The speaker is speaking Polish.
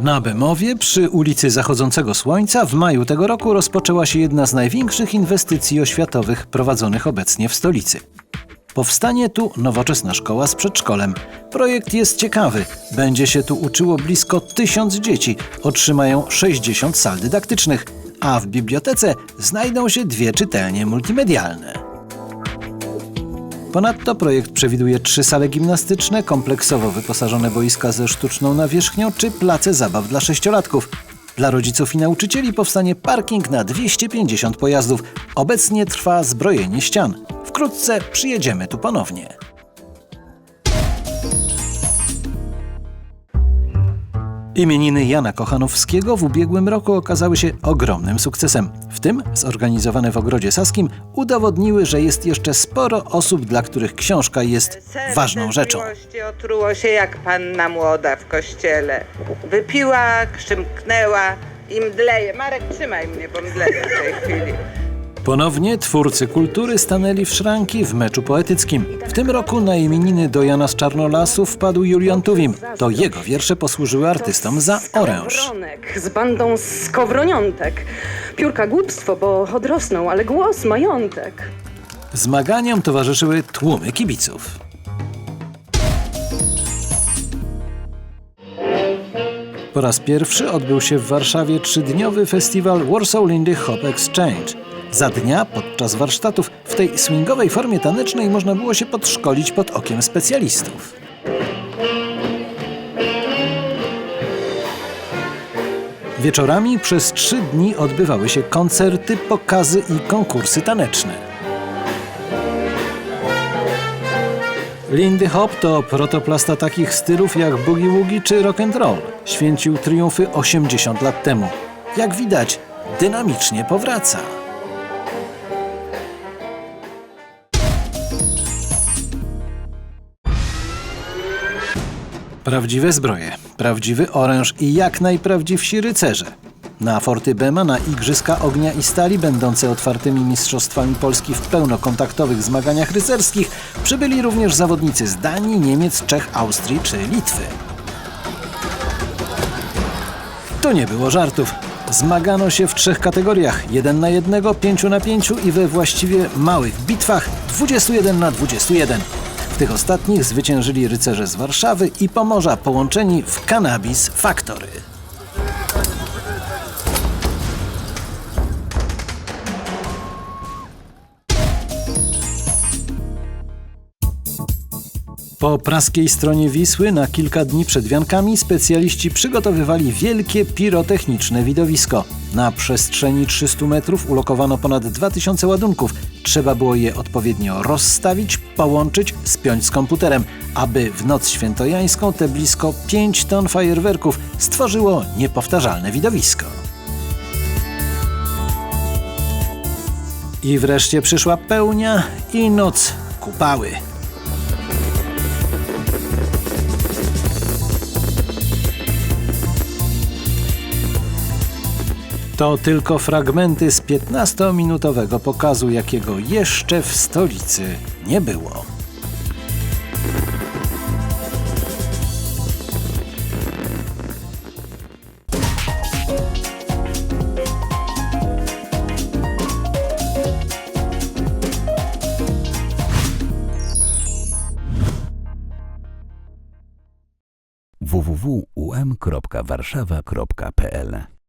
Na Bemowie, przy ulicy Zachodzącego Słońca, w maju tego roku rozpoczęła się jedna z największych inwestycji oświatowych prowadzonych obecnie w stolicy. Powstanie tu nowoczesna szkoła z przedszkolem. Projekt jest ciekawy. Będzie się tu uczyło blisko tysiąc dzieci. Otrzymają 60 sal dydaktycznych, a w bibliotece znajdą się dwie czytelnie multimedialne. Ponadto projekt przewiduje trzy sale gimnastyczne, kompleksowo wyposażone boiska ze sztuczną nawierzchnią czy place zabaw dla sześciolatków. Dla rodziców i nauczycieli powstanie parking na 250 pojazdów. Obecnie trwa zbrojenie ścian. Wkrótce przyjedziemy tu ponownie. Imieniny Jana Kochanowskiego w ubiegłym roku okazały się ogromnym sukcesem. W tym zorganizowane w Ogrodzie Saskim udowodniły, że jest jeszcze sporo osób, dla których książka jest ważną rzeczą. miłości otruło się jak panna młoda w kościele. Wypiła, krzymknęła i mdleje. Marek, trzymaj mnie, bo mdleję w tej chwili. Ponownie twórcy kultury stanęli w szranki w meczu poetyckim. W tym roku na imieniny do Jana z Czarnolasu wpadł Julian Tuwim. To jego wiersze posłużyły artystom za oręż. Z bandą skowroniątek. Piórka głupstwo, bo odrosną, ale głos majątek. Zmaganiom towarzyszyły tłumy kibiców. Po raz pierwszy odbył się w Warszawie trzydniowy festiwal Warsaw Lindy Hop Exchange. Za dnia, podczas warsztatów, w tej swingowej formie tanecznej można było się podszkolić pod okiem specjalistów. Wieczorami przez trzy dni odbywały się koncerty, pokazy i konkursy taneczne. Lindy Hop to protoplasta takich stylów jak boogie woogie czy rock and roll. Święcił triumfy 80 lat temu. Jak widać, dynamicznie powraca. Prawdziwe zbroje, prawdziwy oręż i jak najprawdziwsi rycerze. Na Forty Bema na Igrzyska Ognia i Stali, będące otwartymi mistrzostwami Polski w pełnokontaktowych zmaganiach rycerskich, przybyli również zawodnicy z Danii, Niemiec, Czech, Austrii czy Litwy. Tu nie było żartów. Zmagano się w trzech kategoriach: 1 na 1, 5 na 5 i we właściwie małych bitwach 21 na 21. Tych ostatnich zwyciężyli rycerze z Warszawy i Pomorza połączeni w Cannabis Factory. Po praskiej stronie Wisły na kilka dni przed wiankami specjaliści przygotowywali wielkie pirotechniczne widowisko. Na przestrzeni 300 metrów ulokowano ponad 2000 ładunków. Trzeba było je odpowiednio rozstawić, połączyć, spiąć z komputerem, aby w noc świętojańską te blisko 5 ton fajerwerków stworzyło niepowtarzalne widowisko. I wreszcie przyszła pełnia i noc kupały. To tylko fragmenty z 15-minutowego pokazu, jakiego jeszcze w stolicy nie było. www.um.warszawa.pl